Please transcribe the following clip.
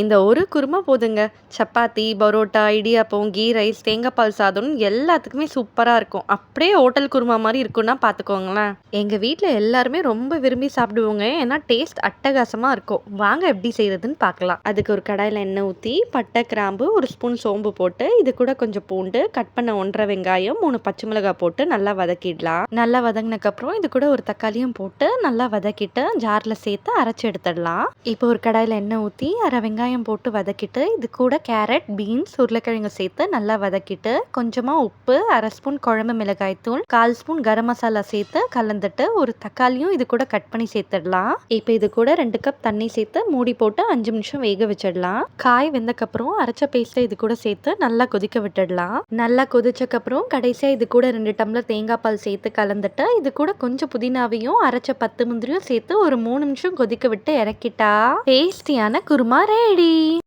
இந்த ஒரு குருமா போதுங்க. சப்பாத்தி, பரோட்டா, இடியாப்பம், கீ ரைஸ், தேங்காய்பால் சாதம்னு எல்லாத்துக்குமே சூப்பராக இருக்கும். அப்படியே ஹோட்டல் குருமா மாதிரி இருக்கும்னா பார்த்துக்கோங்களேன். எங்கள் வீட்டில் எல்லாருமே ரொம்ப விரும்பி சாப்பிடுவோங்க. ஏன்னா டேஸ்ட் அட்டகாசமாக இருக்கும். வாங்க எப்படி செய்கிறதுன்னு பார்க்கலாம். அதுக்கு ஒரு கடாயில் எண்ணெய் ஊற்றி பட்டை, கிராம்பு, ஒரு ஸ்பூன் சோம்பு போட்டு, இது கூட கொஞ்சம் பூண்டு, கட் பண்ண 1 1/2 வெங்காயம், மூணு பச்சை மிளகாய் போட்டு நல்லா வதக்கிடலாம். நல்லா வதங்கினதுக்கப்புறம் இது கூட ஒரு தக்காளியும் போட்டு நல்லா வதக்கிட்டு, ஜாரில் சேர்த்து அரைச்சி எடுத்துடலாம். இப்போ ஒரு கடாயில் எண்ணெய் ஊற்றி அரை வெங்காயம் போட்டு வதக்கிட்டு, இது கூட கேரட், பீன்ஸ், உருளைக்கிழங்கு சேர்த்து நல்லா வதக்கிட்டு, கொஞ்சமாக உப்பு, அரை ஸ்பூன் குழம்பு மிளகாய் தூள், 1/4 ஸ்பூன் கரம் மசாலா சேர்த்து கலந்துட்டு, ஒரு தக்காளியும் இது கூட கட் பண்ணி சேர்த்துடலாம். இப்போ இது கூட ரெண்டு கப் தண்ணி சேர்த்து மூடி போட்டு அஞ்சு நிமிஷம் வேக வச்சிடலாம். காய் வெந்தக்கப்புறம் அரைச்ச பேஸ்ட்டை இது கூட சேர்த்து நல்லா கொதிக்க விட்டுடலாம். நல்லா கொதிச்சக்கப்புறம் கடைசியாக இது கூட ரெண்டு டம்ளர் தேங்காய் பால் சேர்த்து கலந்துட்டு, இது கூட கொஞ்சம் புதினாவையும், அரைச்ச 10 முந்திரியும் சேர்த்து ஒரு மூணு நிமிஷம் கொதிக்க விட்டு இறக்கிட்டா, டேஸ்டியான குருமா ரெடி. ready.